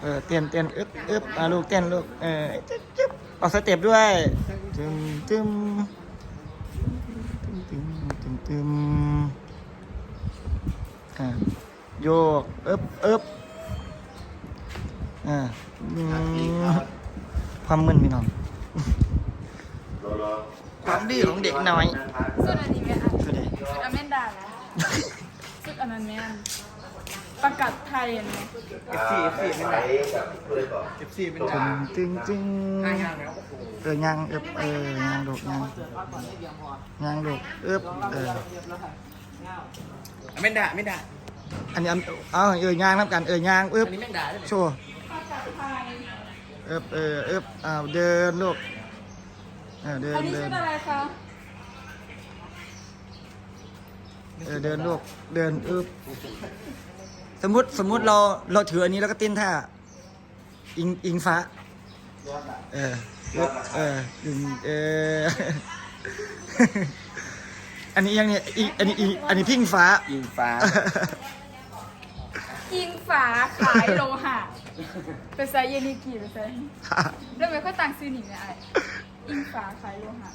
เออเต้นเต้นอึ๊บอึ๊บอะลูกเต้นลูกเออจึ๊บจึ๊บออกสเต็ปด้วยตึมตึมตึมตึมตึมตึมอะโยกอึ๊บอึ๊บอะอืมความมึนพี่น้องความดื้อของเด็กน้อย สุดอันนี้ไหมอะคือไดสุดอเมนดานะสุดอันนั้นแม่น ประกาศไทยอันนี้ F4 F4 ไม่ได้ F4 เป็นตึจ้างตึงตึงง่ายๆแล้วเออย่างเอึบเออย่างลูกย่างย่างลูกเอึบเออไม่ได้ไม่ได้อันนี้อันเอาเออย่างน้ำกันเออย่างเอึบอันนี้ไม่ได้ได้ไหมโชว์เอึบเออเอึบอ้าวเดินลูกเออเดิอันนนี้เดิชุนดอะไรคะเออเดินลูกเดินอึบ สมมติสมมติเราเราถืออันนี้แล้วก็เต้นท่าอิงอิงฟ้าเอออึบเอออิงเออ อันนี้ยังเนี่ยอีอันนี้อีอันนี้พิงฟ้ายิงฟ้า อิงฝาขายโลหะเป็นไซส์เยนิกิเป็นไซส์เรื่องไหมก็ต่างซื้อหนิเนี่ยไออิงฝาขายโลหะ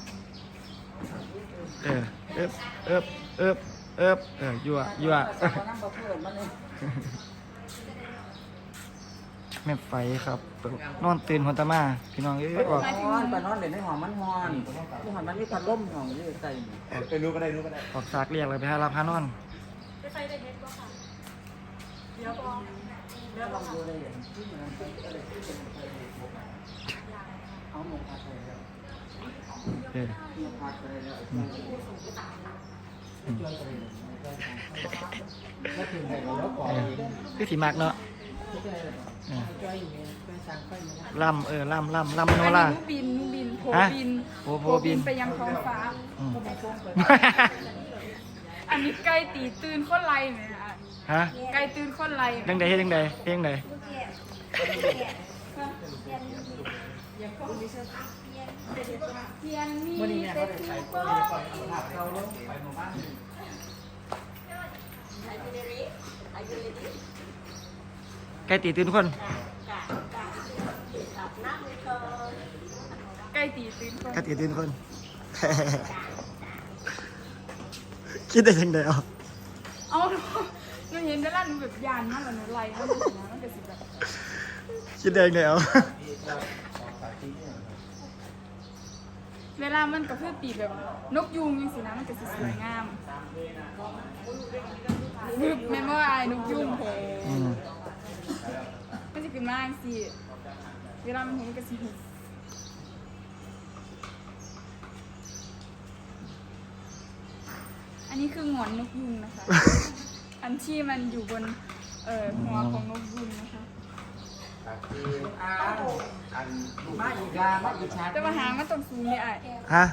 เออเอ๊บเอ๊บเอ๊บ เอ๊บเออยั่วยั่วแม่ไฟครับ นอนตื่นหัวตามา พี่น้องเอ้ยบอกหมายถึงฮอนไปนอนเล่นในห้องมันฮอนที่ห้องมันมีพัดลมห้องอยู่ใส่ไปรู้ก็ได้รู้ก็ได้ออกซากเรียกเลยไปหารับพานอนลองดูเลยที่มันเอาหมูพัดไปแล้วเออหมูพัดไปแล้วแล้วถึงไหนแล้วก่อนเออ คือสีมากเนาะเออจ้อยอยู่เนี่ยไปสั่งไฟมาล่ำเออล่ำล่ำล่ำโนอันล่านี้นูบินนูบินโผฮะบินโผโผบินไปยังท้องฟ้าอืมอันนี้ไก่ตีตื่นคนไรไหมอะฮะไก่ตื่นคนไรไหมยังใดเฮ็ดยังใดเฮ็ดยังใด เทียนมีวันนี้เนี่ยแต่เขาได้คือใส่ก็เราลงไปหมู่บ้านใกล้ตีตื่นทุกคนไก่ตีตื่นคนใกล้ตีตื่นทุกคน คิดได้ยังไงอะเอาหนูหนูเห็นด้านล่างหนูแบบยานมากเลยหนูไล่มันสินะมันก็สิแบบ คิดได้ยังไงอะเวลามันกระพือปีกแบบนกยูงยังสินะมันก็สิสวยงามบึบแม่นว่าไอ้นกยูงแท้อืมมันจะขึ้นมาจังสิเวลามันเห็นมันก็สิหุบอันนี้คือหงอนนกยูงนะคะ อันที่มันอยู่บนเอ่อหัวของนกยูงนะคะ อันมาอีกามาอีกชาแต่ว่าหางมันต้องสูงเนี่ยไอ้ฮะ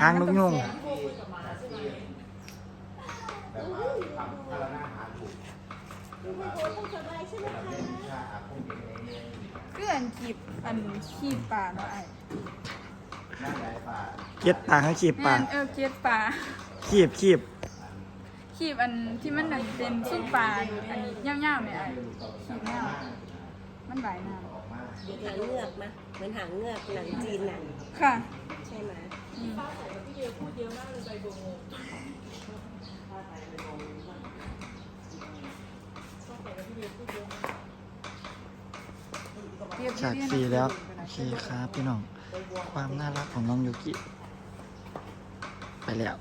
หางนกยุงคืออันกีบอันขีบป่าเนาะไอ้เกียดปากให้ขีบปากแม่นเออเกียดป่าขีบขีบขีบอันที่มันนั่นเป็นซุปปลาอันนี้ย่าวๆเนี่ยไอ้ขีบย่าว มันใบหน้าหางเงือกนะเหมือนหางเงือกหนังจีนหนังค่ะใช่ไหมอืมเรียบฉากเรียบสี่แล้วโอเคครับพี่น้อง ความน่ารักของน้องยูกิ ไปแล้ว